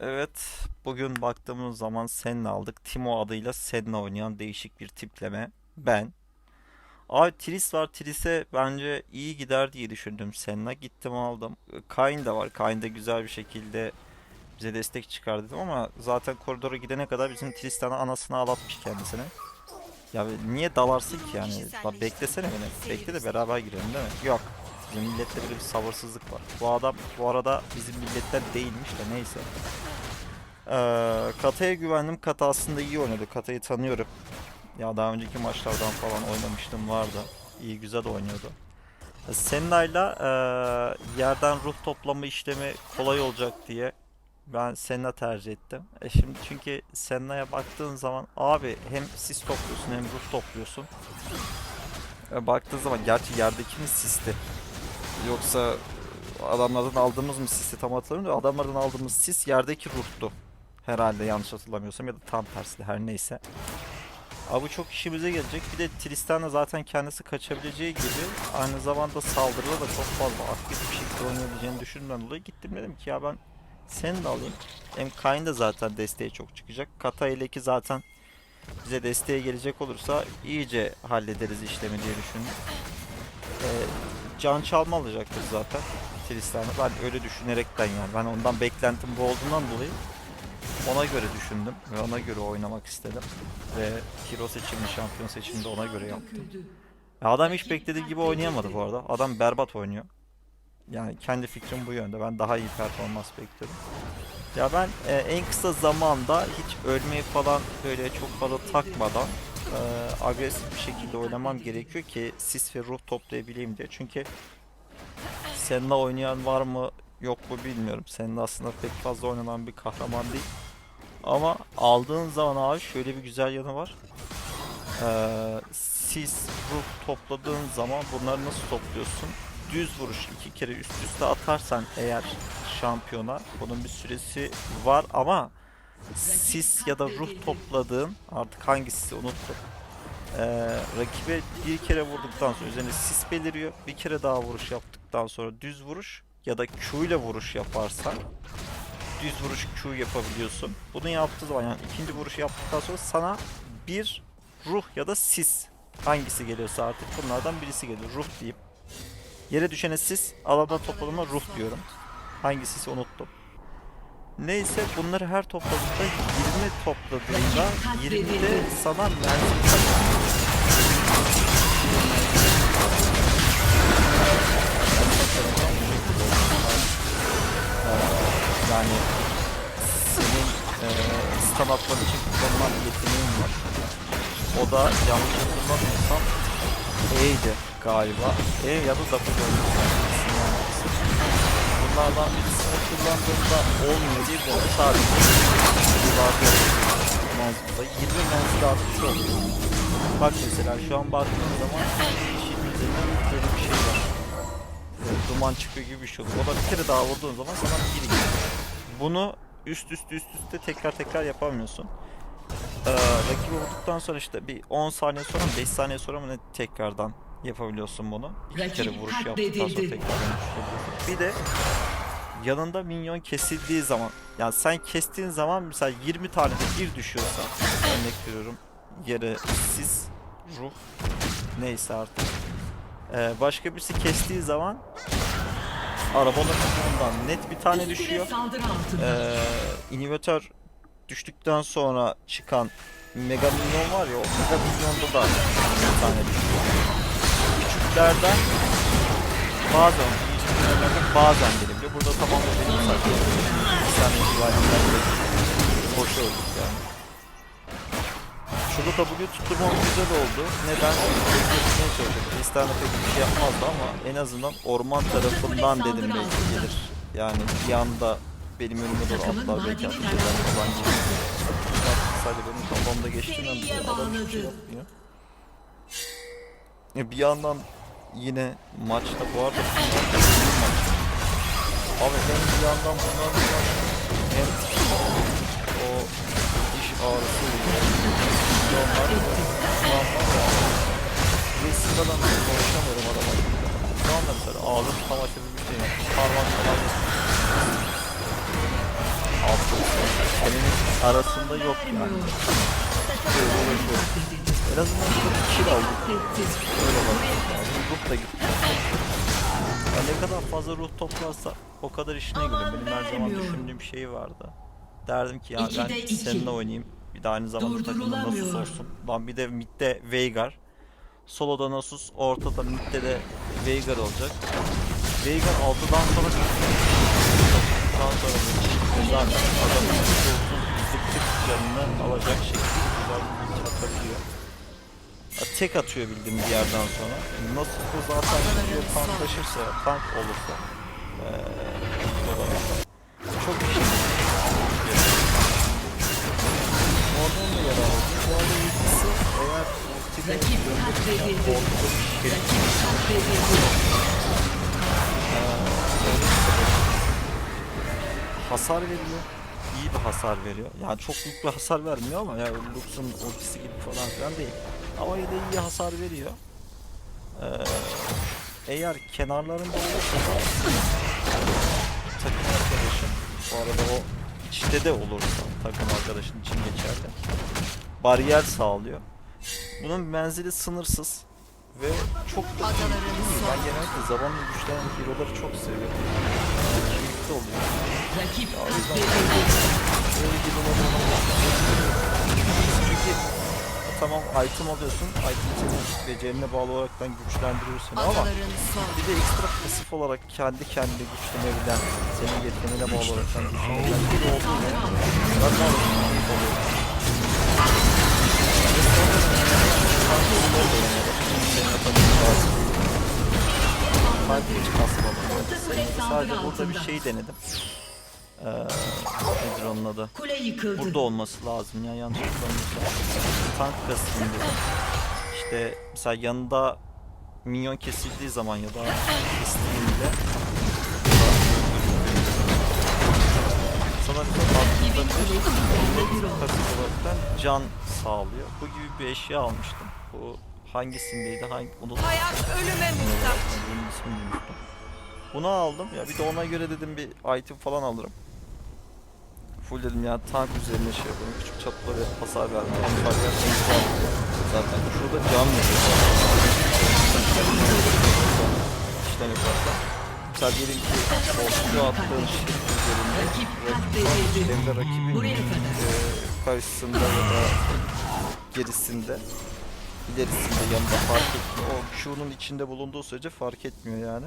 Evet, bugün baktığımız zaman Senna aldık. Timo adıyla Senna oynayan değişik bir tipleme. Ben. Abi Tris var. Tris'e bence iyi gider diye düşündüm Senna. Gittim aldım. Kayn da var. Kayn da güzel bir şekilde bize destek çıkar dedim ama zaten koridora gidene kadar bizim Tristan'ı anasını ağlatmış kendisine. Ya niye dalarsın ki yani? La beklesene beni. Bekle de beraber girelim değil mi? Yok. Bizim millette böyle bir sabırsızlık var. Bu adam bu arada bizim milletten değilmiş de neyse. Ee, Kata'ya güvendim. Kata aslında iyi oynadı. Kata'yı tanıyorum. Ya daha önceki maçlardan falan oynamıştım vardı. İyi güzel oynuyordu. Senna'yla e, yerden ruh toplama işlemi kolay olacak diye ben Senna tercih ettim. E şimdi çünkü Senna'ya baktığın zaman abi hem sis topluyorsun hem ruh topluyorsun. E, baktığın zaman gerçi yerdeki mi sisti? Yoksa adamlardan aldığımız mı sisi tam hatırlamıyorum da adamlardan aldığımız sis yerdeki ruhtu. Herhalde yanlış hatırlamıyorsam ya da tam tersi her neyse. Abi çok işimize gelecek. Bir de Tristan'la zaten kendisi kaçabileceği gibi aynı zamanda saldırıda da çok fazla aktif bir şekilde oynayabileceğini düşündüğümden dolayı gittim dedim ki ya ben seni de alayım. Hem Kayn da zaten desteğe çok çıkacak. Kata ile ki zaten bize desteğe gelecek olursa iyice hallederiz işlemi diye düşündüm. Ee, can çalma alacaktır zaten Tristan'ı. Ben öyle düşünerekten yani. Ben ondan beklentim bu olduğundan dolayı ona göre düşündüm ve ona göre oynamak istedim. Ve hero seçimini, şampiyon seçimini de ona göre yaptım. Ya adam hiç beklediği gibi oynayamadı bu arada. Adam berbat oynuyor. Yani kendi fikrim bu yönde. Ben daha iyi performans bekliyorum. Ya ben e, en kısa zamanda hiç ölmeyi falan böyle çok fazla takmadan e, agresif bir şekilde oynamam gerekiyor ki sis ve ruh toplayabileyim diye. Çünkü Senna oynayan var mı yok mu bilmiyorum. Senna aslında pek fazla oynanan bir kahraman değil. Ama aldığın zaman abi şöyle bir güzel yanı var. Ee, sis, ruh topladığın zaman bunları nasıl topluyorsun? Düz vuruş iki kere üst üste atarsan eğer şampiyona bunun bir süresi var ama sis ya da ruh topladığın artık hangisi unuttum. Ee, rakibe bir kere vurduktan sonra üzerine sis beliriyor. Bir kere daha vuruş yaptıktan sonra düz vuruş ya da Q ile vuruş yaparsan düz vuruş Q yapabiliyorsun. Bunu yaptığı zaman yani ikinci vuruş yaptıktan sonra sana bir ruh ya da sis hangisi geliyorsa artık bunlardan birisi geliyor. Ruh diyeyim. Yere düşene sis, alanda topladığıma ruh diyorum. Hangisiyse unuttum. Neyse bunları her topladığında 20 topladığında 20'de sana menzil Yani senin e, stun atman için kullanılan bir yeteneğin var. O da yanlış hatırlamıyorsam E'ydi galiba. E ya da W olmuş. Bunlardan birisini kullandığında olmuyor değil de sadece civarda menzilde 20 menzil artışı oluyor. Bak mesela şu an baktığın zaman yeşil üzerinden böyle bir şey var. Duman çıkıyor gibi bir şey oluyor. O da bir kere daha vurduğun zaman sana bir geliyor. Bunu üst üste üst üste tekrar tekrar yapamıyorsun. Ee, rakibi vurduktan sonra işte bir 10 saniye sonra mı 5 saniye sonra mı ne tekrardan yapabiliyorsun bunu. İki kere Rakip vuruş yaptıktan sonra tekrar. Bir de yanında minyon kesildiği zaman yani sen kestiğin zaman mesela 20 tane de bir düşüyorsa örnek veriyorum yere sis ruh neyse artık Ee, başka birisi kestiği zaman arabanın ucundan net bir tane düşüyor ee, inhibitor düştükten sonra çıkan Mega Minyon var ya o Mega Minyon'da da bir tane düşüyor. Küçüklerden bazen büyücülerden bazen gelebiliyor. Burada tamamen benim zaten. Bir saniye civarında boşa öldük yani. Şurada W tutturmam güzel oldu. Neden? Bekletmeye çalıştık. Tristan'a pek bir şey yapmazdı ama en azından orman tarafından dedim belki gelir. Yani bir anda benim önüme doğru atlar belki madenin atlayacak alanı falan gibi. Sadece benim kafamda geçtiğinden dolayı adam hiçbir şey yapmıyor. E, Bir yandan yine maçta bu arada Abi hem bir yandan bunlar hem o diş ağrısı oluyor. An var Vesikadan konuşamıyorum adama. Şu anda mesela ağzım tam açılmış bir şey yok. Parmak falan Altı senenin arasında yok yani. En azından bir kill aldık. Öyle bak. Yani ruh da gitti. Ya ne kadar fazla ruh toplarsa o kadar işine geliyor. Benim her zaman düşündüğüm şey vardı. Derdim ki ya ben seninle oynayayım. Bir de aynı zamanda takımda Nasus olsun. Lan bir de midde Veigar. Solo'da Nasus, ortada midde de Veigar olacak. Veigar 6'dan sonra daha sonra zaten adamın zıp tık canını alacak şekilde güzel bir ulti atabiliyor. Tek atıyor bildiğim bir yerden sonra. Nasıl bu zaten gidiyor tanklaşırsa, tank olursa olarak çok bir hasar veriyor. İyi bir hasar veriyor. Yani çok büyük bir hasar vermiyor ama yani Lux'un ultisi gibi falan filan değil. Ama yine iyi hasar veriyor. Ee, eğer kenarlarında olursa takım arkadaşın bu arada o içte de olursa takım arkadaşın için geçerli. Bariyer sağlıyor. Bunun menzili sınırsız ve çok da ben genellikle zamanla güçlenen hero'ları çok seviyorum. Keyifli oluyor. Rakip tamam item alıyorsun, item senin becerine bağlı olaraktan güçlendiriyor seni ama bir de ekstra pasif olarak kendi kendine güçlenebilen, senin yeteneğine bağlı olaraktan güçlenebilen biri olduğunu zaten keyif oluyor. Ve sonra farklı oyunları da oynamaya başladım. Senin atabildiğin bazı farklı hiç kasmadım. Sadece burada bir şey denedim. Ee, nedir onun adı? Kule yıkıldı. Burada olması lazım ya yanlış hatırlamıyorsam. Tank kasayım dedim. İşte mesela yanında minyon kesildiği zaman ya da kestiğinde sana oldu. pasif olaraktan can sağlıyor. Bu gibi bir eşya almıştım. Bu hangisindeydi? Hangi unuttum. Hayat ölüme muhtaç. Bunu aldım. Ya bir de ona göre dedim bir item falan alırım. Full dedim ya tank üzerine şey yapalım. Küçük çapları hasar vermeye. Hasar vermeye zaten. Şurada can veriyor. İşten yaparsan. Mesela diyelim ki ortaya attığın şey üzerinde Rakip. Hem de rakibin e, karşısında ya da gerisinde ilerisinde yanında fark etmiyor. O Q'nun içinde bulunduğu sürece fark etmiyor yani.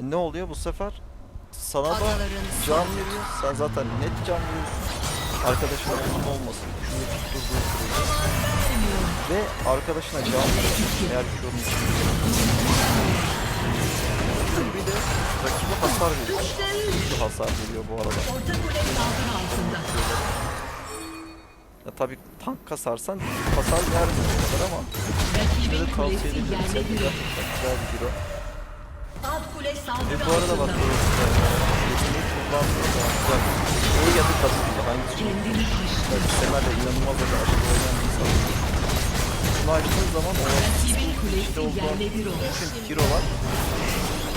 E ne oluyor bu sefer? Sana da can veriyor. Sen zaten net can veriyorsun. Arkadaşına uzun olmasın. Q'yu tutturduğu sürece. Ve arkadaşına can veriyorsun. Eğer Q'nun içinde. Bir de rakibe hasar veriyor. Bir hasar veriyor bu arada. Ya tabii tank kasarsan hasar vermiyor kadar ama Rakibin Şöyle tavsiye edebilirim. Sen de oldu. güzel bir hero. Kule saldırı Ve bu arada bak altında. yeteneği kullandığı zaman güzel. O ya da kasıyor. Hangisi? Kendini taştı. Bak Semer'le inanılmaz da aşırı oynayan bir insan. Bunu açtığın zaman o bir oldu. bütün hero var.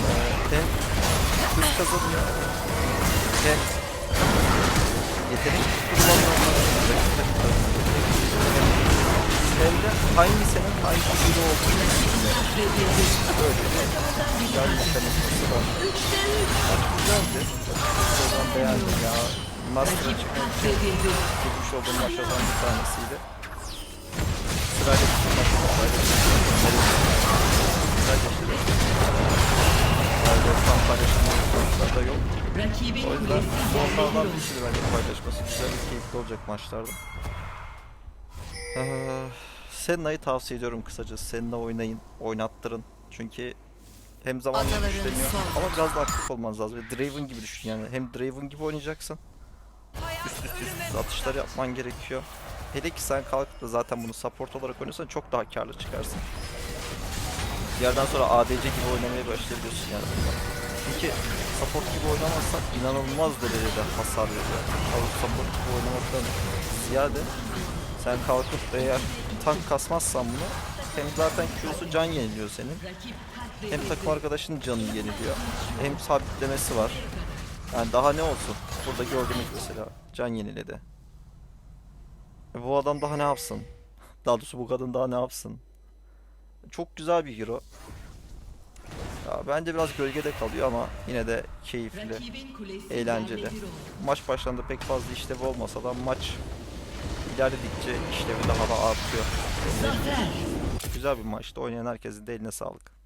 Ee, hem hız kazanıyor. Hem yetenek kullanıyor. Hem de hangi senin hangi hero olduğunu bir güzel mekanizması var. Güzeldi. Çok beğendim ya. Master'a katledildi. girmiş olduğum maçlardan bir tanesiydi. Sırayla bütün maçlar sırayla Güzel geçti. Herhalde tam paylaşımlar maçlarda yok. O yüzden bir onlardan oldu. birisi bence paylaşması güzel ve keyifli olacak maçlarda. Senna'yı tavsiye ediyorum kısacası. Senna oynayın, oynattırın. Çünkü hem zamanla güçleniyor ama biraz da aktif olmanız lazım. Ve Draven gibi düşün yani. Hem Draven gibi oynayacaksın. Üst üst üste atışlar yapman gerekiyor. Hele ki sen kalkıp da zaten bunu support olarak oynuyorsan çok daha karlı çıkarsın. Bir yerden sonra ADC gibi oynamaya başlayabiliyorsun yani. Çünkü support gibi oynamazsan inanılmaz derecede hasar veriyor. Ama support gibi oynamaktan ziyade sen kalkıp da eğer tank kasmazsan bunu hem zaten Q'su can yeniliyor senin hem takım arkadaşının canını yeniliyor. Hem sabitlemesi var. Yani daha ne olsun? Burada gördüğümüz mesela can yeniledi. E bu adam daha ne yapsın? Daha doğrusu bu kadın daha ne yapsın? Çok güzel bir hero. Ya bence biraz gölgede kalıyor ama yine de keyifli. Eğlenceli. Maç başlarında pek fazla işlevi olmasa da maç ilerledikçe işlevi daha da artıyor. Güzel bir maçtı. Oynayan herkesin de eline sağlık.